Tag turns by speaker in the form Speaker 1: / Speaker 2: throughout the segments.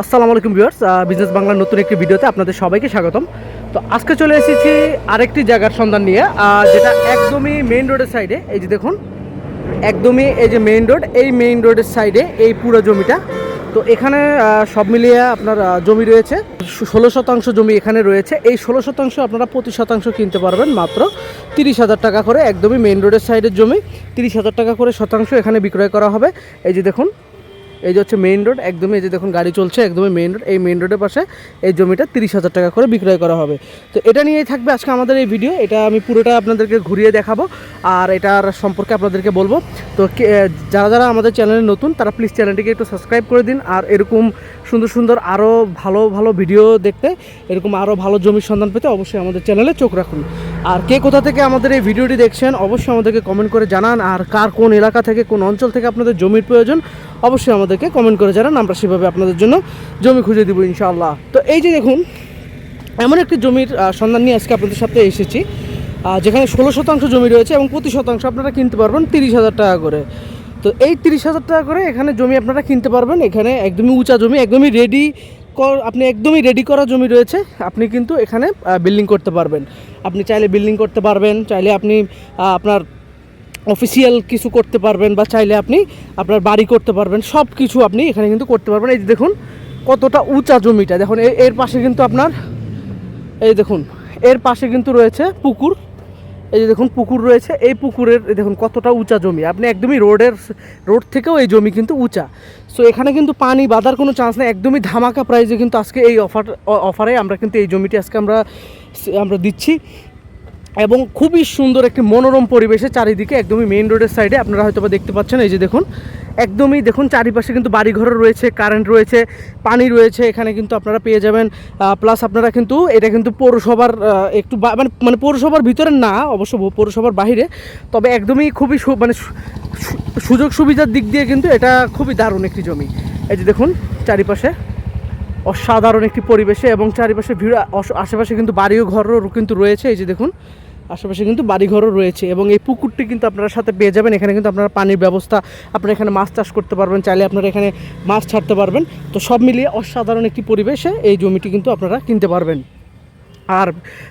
Speaker 1: আসসালামু আলাইকুম viewers business বাংলার নতুন একটি ভিডিওতে আপনাদের সবাইকে স্বাগতম। তো আজকে চলে এসেছি আরেকটি জায়গার সন্ধান নিয়ে যেটা একদমই মেইন রোডের সাইডে এই যে দেখুন, একদমই এই যে মেইন রোড এই মেইন রোডের সাইডে এই পুরো জমিটা। তো এখানে সব মিলিয়ে আপনার জমি রয়েছে, ষোলো শতাংশ জমি এখানে রয়েছে। এই ষোলো শতাংশ আপনারা প্রতি শতাংশ কিনতে পারবেন, মাত্র তিরিশ হাজার টাকা করে, একদমই মেইন রোডের সাইডের জমি। তিরিশ হাজার টাকা করে শতাংশ এখানে বিক্রয় করা হবে। এই যে দেখুন এই যে হচ্ছে মেইন রোড একদমই এই যে দেখুন গাড়ি চলছে, একদমই মেইন রোড এই মেইন রোডের পাশে এই জমিটা তিরিশ হাজার টাকা করে বিক্রয় করা হবে। তো এটা নিয়েই থাকবে আজকে আমাদের এই ভিডিও এটা আমি পুরোটা আপনাদেরকে ঘুরিয়ে দেখাবো। আর এটার সম্পর্কে আপনাদেরকে বলব। তো যারা যারা আমাদের চ্যানেলে নতুন, তারা প্লিজ চ্যানেলটিকে একটু সাবস্ক্রাইব করে দিন। আর এরকম সুন্দর সুন্দর আরও ভালো ভালো ভিডিও দেখতে, এরকম আরও ভালো জমির সন্ধান পেতে অবশ্যই আমাদের চ্যানেলে চোখ রাখুন। আর কে কোথা থেকে আমাদের এই ভিডিওটি দেখছেন, অবশ্যই আমাদেরকে কমেন্ট করে জানান। আর কার কোন এলাকা থেকে, কোন অঞ্চল থেকে আপনাদের জমির প্রয়োজন, অবশ্যই আমাদেরকে কমেন্ট করে জানান। আমরা সেভাবে আপনাদের জন্য জমি খুঁজে দিব ইনশাআল্লাহ। তো এই যে দেখুন, এমন একটি জমির সন্ধান নিয়ে আজকে আপনাদের সাথে এসেছি। যেখানে ষোলো শতাংশ জমি রয়েছে এবং প্রতি শতাংশ আপনারা কিনতে পারবেন তিরিশ হাজার টাকা করে। তো এই তিরিশ হাজার টাকা করে এখানে জমি আপনারা কিনতে পারবেন। এখানে একদমই উঁচা জমি, একদমই রেডি আপনি একদমই রেডি করা জমি রয়েছে। আপনি কিন্তু এখানে বিল্ডিং করতে পারবেন। আপনি চাইলে বিল্ডিং করতে পারবেন, চাইলে আপনি আপনার অফিসিয়াল কিছু করতে পারবেন বা চাইলে আপনি আপনার বাড়ি করতে পারবেন। সব কিছু আপনি এখানে কিন্তু করতে পারবেন। এই যে দেখুন, কতটা উঁচা জমিটা। দেখুন এর পাশে কিন্তু আপনার, এই দেখুন, এর পাশে কিন্তু রয়েছে পুকুর। এই যে দেখুন পুকুর রয়েছে, এই পুকুরের দেখুন কতটা উঁচা জমি। আপনি একদমই রোডের, রোড থেকেও এই জমি কিন্তু উঁচা। সো এখানে কিন্তু পানি বাঁধার কোনো চান্স নেই, একদমই ধামাকা প্রাইজে কিন্তু আজকে এই অফার অফারে আমরা কিন্তু এই জমিটি আজকে আমরা আমরা দিচ্ছি। এবং খুবই সুন্দর একটি মনোরম পরিবেশে চারিদিকে একদমই মেইন রোডের সাইডে আপনারা হয়তো দেখতে পাচ্ছেন, এই যে দেখুন। একদমই দেখুন, চারিপাশে কিন্তু বাড়িঘর রয়েছে কারেন্ট রয়েছে, পানি রয়েছে, এখানে কিন্তু আপনারা পেয়ে যাবেন। প্লাস আপনারা কিন্তু, এটা কিন্তু পৌরসভার একটু মানে মানে পৌরসভার ভিতরে না, অবশ্য পৌরসভার বাইরে তবে একদমই খুবই মানে সুযোগ সুবিধার দিক দিয়ে কিন্তু এটা খুবই দারুণ একটি জমি। এই যে দেখুন, চারিপাশে অসাধারণ একটি পরিবেশে এবং চারিপাশে ভিড়, আশ- আশেপাশে কিন্তু বাড়িও, ঘরও কিন্তু রয়েছে, এই যে দেখুন। আশেপাশে কিন্তু বাড়িঘরও রয়েছে এবং এই পুকুরটি কিন্তু আপনারা সাথে পেয়ে যাবেন। এখানে কিন্তু আপনারা পানির ব্যবস্থা, আপনারা এখানে মাছ চাষ করতে পারবেন, চাইলে আপনারা এখানে মাছ ছাড়তে পারবেন। তো সব মিলিয়ে অসাধারণ একটি পরিবেশে এই জমিটি কিন্তু আপনারা কিনতে পারবেন। আর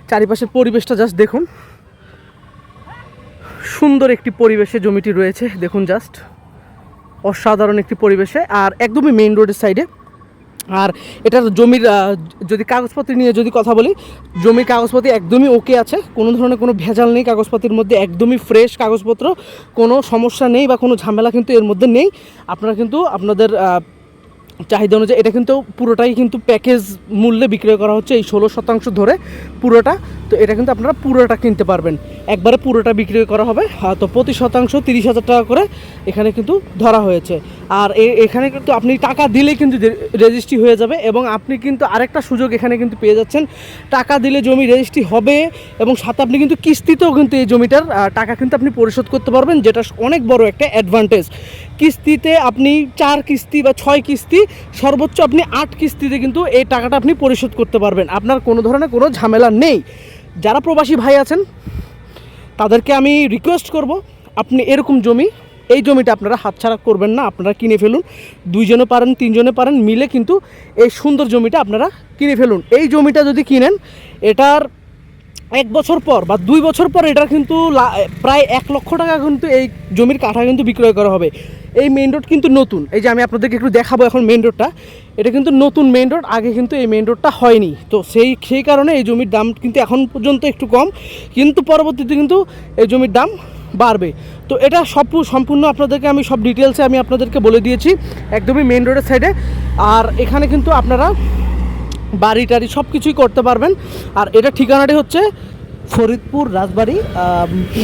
Speaker 1: চারিপাশের পরিবেশটা জাস্ট দেখুন। সুন্দর একটি পরিবেশে জমিটি রয়েছে, দেখুন জাস্ট অসাধারণ একটি পরিবেশে, আর একদমই মেইন রোডের সাইডে আর এটার জমির যদি কাগজপত্র নিয়ে যদি কথা বলি, জমির কাগজপত্র একদমই ওকে আছে। কোনো ধরনের কোনো ভেজাল নেই কাগজপত্রের মধ্যে, একদমই ফ্রেশ কাগজপত্র। কোনো সমস্যা নেই বা কোনো ঝামেলা কিন্তু এর মধ্যে নেই। আপনারা কিন্তু আপনাদের চাহিদা অনুযায়ী এটা কিন্তু পুরোটাই কিন্তু প্যাকেজ মূল্যে বিক্রয় করা হচ্ছে এই ষোলো শতাংশ ধরে পুরোটা। তো এটা কিন্তু আপনারা পুরোটা কিনতে পারবেন। একবারে পুরোটা বিক্রি করা হবে। তো প্রতি শতাংশ তিরিশ হাজার টাকা করে এখানে কিন্তু ধরা হয়েছে। আর এখানে কিন্তু আপনি টাকা দিলেই কিন্তু রেজিস্ট্রি হয়ে যাবে এবং আপনি কিন্তু আরেকটা সুযোগ এখানে কিন্তু পেয়ে যাচ্ছেন। টাকা দিলে জমি রেজিস্ট্রি হবে এবং সাথে আপনি কিন্তু কিস্তিতেও কিন্তু এই জমিটার টাকা কিন্তু আপনি পরিশোধ করতে পারবেন, যেটা অনেক বড় একটা অ্যাডভান্টেজ কিস্তিতে আপনি চার কিস্তি বা ছয় কিস্তি, সর্বোচ্চ আপনি আট কিস্তিতে কিন্তু এই টাকাটা আপনি পরিশোধ করতে পারবেন। আপনার কোনো ধরনের কোনো ঝামেলা নেই। যারা প্রবাসী ভাই আছেন, তাদেরকে আমি রিকোয়েস্ট করব, আপনি এরকম জমি, এই জমিটা আপনারা হাতছাড়া করবেন না, আপনারা কিনে ফেলুন। দুইজনে পারেন, তিনজনে পারেন, মিলে কিন্তু এই সুন্দর জমিটা আপনারা কিনে ফেলুন। এই জমিটা যদি কিনেন, এটার এক বছর পর বা দুই বছর পর এটা কিন্তু প্রায় এক লক্ষ টাকা কিন্তু এই জমির কাঠা কিন্তু বিক্রয় করা হবে। এই মেন রোড কিন্তু নতুন। এই যে আমি আপনাদেরকে একটু দেখাবো এখন মেন রোডটা এটা কিন্তু নতুন মেন রোড আগে কিন্তু এই মেন রোডটা হয়নি। তো সেই সেই কারণে এই জমির দাম কিন্তু এখন পর্যন্ত একটু কম। কিন্তু পরবর্তীতে কিন্তু এই জমির দাম বাড়বে। তো এটা সব সম্পূর্ণ আপনাদেরকে আমি সব ডিটেলসে আমি আপনাদেরকে বলে দিয়েছি, একদমই মেন রোডের সাইডে আর এখানে কিন্তু আপনারা বাড়ি টাড়ি সব কিছুই করতে পারবেন। আর এটা ঠিকানাটি হচ্ছে ফরিদপুর রাজবাড়ি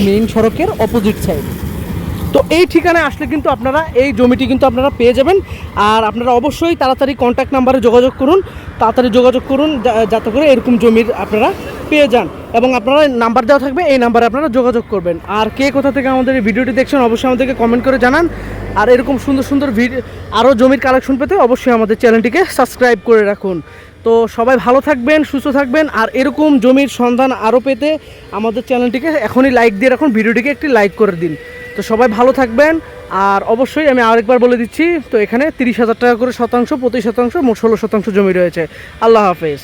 Speaker 1: মেইন সড়কের অপোজিট সাইড তো এই ঠিকানায় আসলে কিন্তু আপনারা এই জমিটি কিন্তু আপনারা পেয়ে যাবেন। আর আপনারা অবশ্যই তাড়াতাড়ি কন্ট্যাক্ট নাম্বারে যোগাযোগ করুন। তাড়াতাড়ি যোগাযোগ করুন যাতে করে এরকম জমির আপনারা পেয়ে যান। এবং আপনারা নাম্বার দেওয়া থাকবে, এই নাম্বারে আপনারা যোগাযোগ করবেন। আর কে কোথা থেকে আমাদের এই ভিডিওটি দেখছেন, অবশ্যই আমাদেরকে কমেন্ট করে জানান। আর এরকম সুন্দর সুন্দর ভিডিও আরও জমির কালেকশন পেতে অবশ্যই আমাদের চ্যানেলটিকে সাবস্ক্রাইব করে রাখুন। তো সবাই ভালো থাকবেন, সুস্থ থাকবেন। আর এরকম জমির সন্ধান আরও পেতে আমাদের চ্যানেলটিকে এখনই লাইক দিয়ে রাখুন। ভিডিওটিকে একটি লাইক করে দিন। তো সবাই ভালো থাকবেন। আর অবশ্যই আমি আরেকবার বলে দিচ্ছি, তো এখানে তিরিশ হাজার টাকা করে শতাংশ প্রতি শতাংশ মোট ষোলো শতাংশ জমি রয়েছে। আল্লাহ হাফেজ।